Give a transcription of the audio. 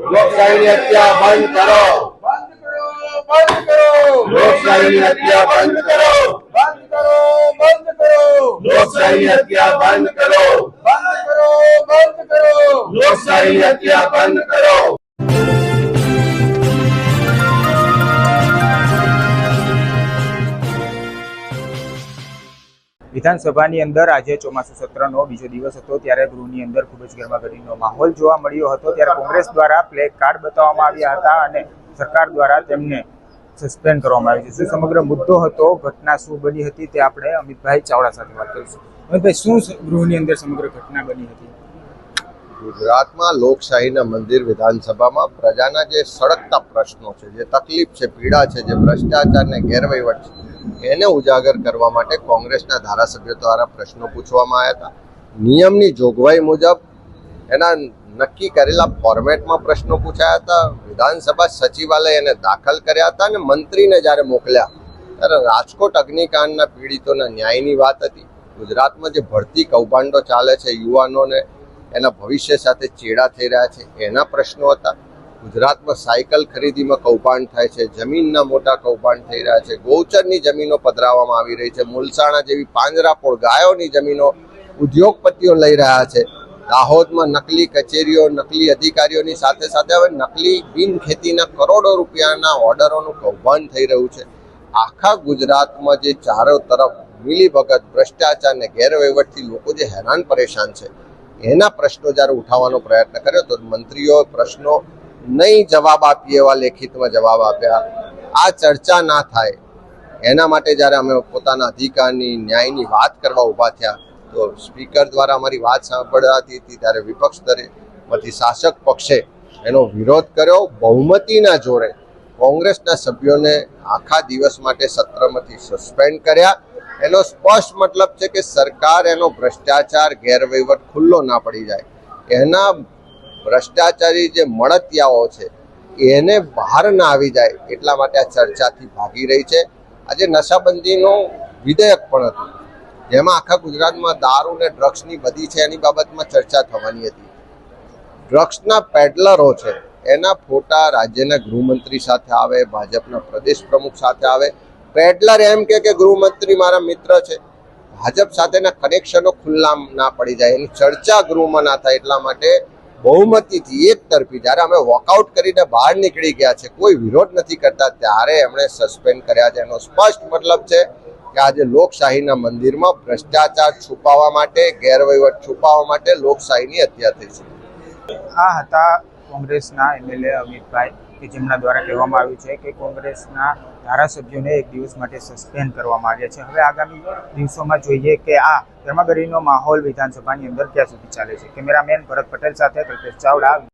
લોકશાહીની હત્યા બંધ કરો. બંધ કરો બંધ કરો. લોકશાહીની હત્યા બંધ કરો બંધ કરો બંધ કરો. લોકશાહીની હત્યા બંધ કરો. બંધ કરો બંધ કરો. લોકશાહીની હત્યા બંધ કરો. વિધાનસભાની અંદર આજે ચોમાસુ સત્રનો બીજો દિવસ હતો, ત્યારે ગૃહની અંદર ખૂબ જ ગરમાગરીનો માહોલ જોવા મળ્યો હતો. ત્યારે કોંગ્રેસ દ્વારા પ્લે કાર્ડ બતાવવામાં આવ્યા હતા અને સરકાર દ્વારા તેમને સસ્પેન્ડ કરવામાં આવી છે. શું સમગ્ર મુદ્દો હતો, ઘટના શું બની હતી તે આપણે અમિતભાઈ ચાવડા સાથે વાત કરીશું. અમિતભાઈ, શું ગૃહની અંદર સમગ્ર ઘટના બની હતી? ગુજરાતમાં લોકશાહીના મંદિર વિધાનસભામાં પ્રજાના જે સળગતા પ્રશ્નો છે, જે તકલીફ છે, પીડા છે, જે ભ્રષ્ટાચાર ને ગેરવહીવટ છે, એને ઉજાગર કરવા માટે કોંગ્રેસના ધારાસભ્યો દ્વારા પ્રશ્નો પૂછવામાં આવ્યા હતા. નિયમની જોગવાઈ મુજબ એના નક્કી કરેલા ફોર્મેટમાં પ્રશ્નો પૂછાયા હતા, વિધાનસભા સચિવાલય એને દાખલ કર્યા હતા અને મંત્રીને જ્યારે મોકલ્યા, ત્યારે રાજકોટ અગ્નિકાંડના પીડિતોના ન્યાયની વાત હતી. ગુજરાતમાં જે ભરતી કૌભાંડો ચાલે છે, યુવાનોને એના ભવિષ્ય સાથે ચેડા થઈ રહ્યા છે. એના પ્રશ્નો હતા. ગુજરાતમાં સાયકલ ખરીદીમાં કૌભાંડ થાય છે. જમીનના મોટા કૌભાંડ થઈ રહ્યા છે. ગૌચરની જમીનો પધરાવવામાં આવી રહી છે. મુલસાણા જેવી પાંજરાપોળ ગાયોની જમીનો ઉદ્યોગપતિઓ લઈ રહ્યા છે. દાહોદમાં નકલી કચેરીઓ, નકલી અધિકારીઓની સાથે સાથે હવે નકલી બિન ખેતીના કરોડો રૂપિયાના ઓર્ડરોનું કૌભાંડ થઈ રહ્યું છે. આખા ગુજરાતમાં જે ચારો તરફ મિલીભગત ભ્રષ્ટાચાર ને ગેરવહીવટથી લોકો જે હેરાન પરેશાન છે. એના પ્રશ્નો જ્યારે ઉઠાવવાનો પ્રયત્ન કર્યો તો મંત્રીઓ પ્રશ્નો નહીં જવાબ આપીએ એવા લેખિતમાં જવાબ આપ્યા. આ ચર્ચા ના થાય, એના માટે જ્યારે અમે પોતાના અધિકારની ન્યાયની વાત કરવા ઊભા થયા, તો સ્પીકર દ્વારા અમારી વાત સાંભળાતી હતી ત્યારે વિપક્ષ તરફથી શાસક પક્ષે એનો વિરોધ કર્યો બહુમતીના જોરે. કોંગ્રેસના સભ્યોને આખા દિવસ માટે સત્રમાંથી સસ્પેન્ડ કર્યા. એનો સ્પષ્ટ મતલબ છે કે સરકાર એનો ભ્રષ્ટાચાર ગેરવહીવટ ખુલ્લો ના પડી જાય. એના ભ્રષ્ટાચારી જે મળતિયાઓ છે, એને બહાર ના આવી જાય એટલા માટે આ ચર્ચાથી ભાગી રહી છે. આજે નશાબંધીનું વિધેયક પણ હતું, જેમાં આખા ગુજરાતમાં દારૂ ને ડ્રગ્સની બધી છે એની બાબતમાં ચર્ચા થવાની હતી. ડ્રગ્સના પેડલરો છે, એના ફોટા રાજ્યના ગૃહમંત્રી સાથે આવે, ભાજપના પ્રદેશ પ્રમુખ સાથે આવે પેડલર એમ કે ગૃહમંત્રી મારા મિત્ર છે. ભાજપ સાથેના કનેક્શનો ખુલ્લા ના પડી જાય. એની ચર્ચા ગૃહમાં ના થાય એટલા માટે બહુમતીથી એક તરફી જ્યારે અમે વોકઆઉટ કરીને બહાર નીકળી ગયા છે, કોઈ વિરોધ નથી કરતા, ત્યારે એમણે સસ્પેન્ડ કર્યા છે. એનો સ્પષ્ટ મતલબ છે કે આજે લોકશાહીના મંદિરમાં ભ્રષ્ટાચાર છુપાવવા માટે, ગેરવહીવટ છુપાવવા માટે લોકશાહીની હત્યા થઈ છે. આ હતા કોંગ્રેસના એમએલએ અમિતભાઈ. કે જેમના દ્વારા કહેવામાં આવ્યું છે કે કોંગ્રેસના ધારાસભ્યોને એક દિવસ માટે સસ્પેન્ડ કરવામાં આવ્યા છે. હવે આગામી દિવસોમાં જોઈએ કે આ ગરમાગરીનો માહોલ વિધાનસભાની અંદર ક્યાં સુધી ચાલે છે. કેમેરામેન ભરત પટેલ સાથે કલ્પેશ ચાવડા